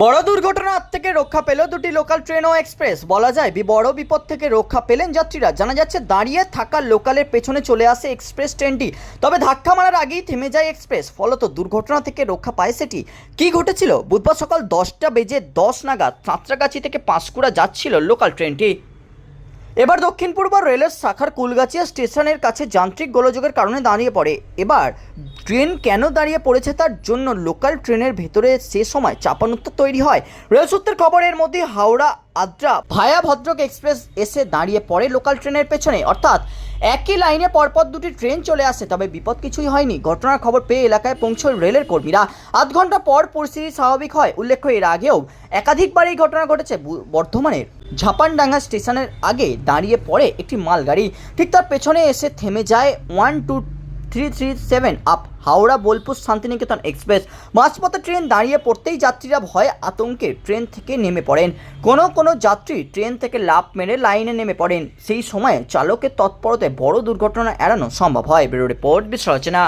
বড় দুর্ঘটনার হাত থেকে রক্ষা পেল দুটি লোকাল ট্রেন ও এক্সপ্রেস বলা যায় বড় বিপদ থেকে রক্ষা পেলেন যাত্রীরা। জানা যাচ্ছে, দাঁড়িয়ে থাকা লোকালের পেছনে চলে আসে এক্সপ্রেস ট্রেনটি তবে ধাক্কা মারার আগেই থেমে যায় এক্সপ্রেস ফলত দুর্ঘটনা থেকে রক্ষা পায় সেটি। কি ঘটেছিল? বুধবার সকাল দশটা বেজে দশ নাগাদ, সাঁতরাগাছি থেকে পাঁশকুড়া যাচ্ছিল লোকাল ট্রেনটি এবার দক্ষিণ পূর্ব রেলের শাখার কুলগাছিয়া স্টেশনের কাছে যান্ত্রিক গোলযোগের কারণে দাঁড়িয়ে পড়ে। এবার ট্রেন কেন দাঁড়িয়ে পড়েছে তার জন্য লোকাল ট্রেনের ভেতরে সে সময় চাপানুত্তর তৈরি হয়। রেল সূত্রের খবরের মধ্যে হাওড়া, আদ্রা ভায়া ভদ্রক এক্সপ্রেস এসে দাঁড়িয়ে পড়ে লোকাল ট্রেনের পেছনে। অর্থাৎ একই লাইনে পরপর দুটি ট্রেন চলে আসে, তবে বিপদ কিছুই হয়নি। ঘটনার খবর পেয়ে এলাকায় পৌঁছয় রেলের কর্মীরা। আধ ঘণ্টা পর পরিস্থিতি স্বাভাবিক হয়। উল্লেখ্য, এর আগেও একাধিকবার এই ঘটনা ঘটেছে বর্ধমানের। ঝাপানডাঙ্গা স্টেশনের আগে দাঁড়িয়ে পড়ে একটি মালগাড়ি। ঠিক তার পেছনে এসে থেমে যায় one two three three seven up Howrah Bolpur Shantiniketan express. মাঝপথে ট্রেন দাঁড়িয়ে পড়তেই যাত্রীরা ভয়ে আতঙ্কে ট্রেন থেকে নেমে পড়েন। কোনো কোনো যাত্রী ট্রেন থেকে লাফ মেরে লাইনে নেমে পড়েন। সেই সময়ে চালকের তৎপরতায় বড় দুর্ঘটনা এড়ানো সম্ভব হয়। Bureau report বিশ্লেষণা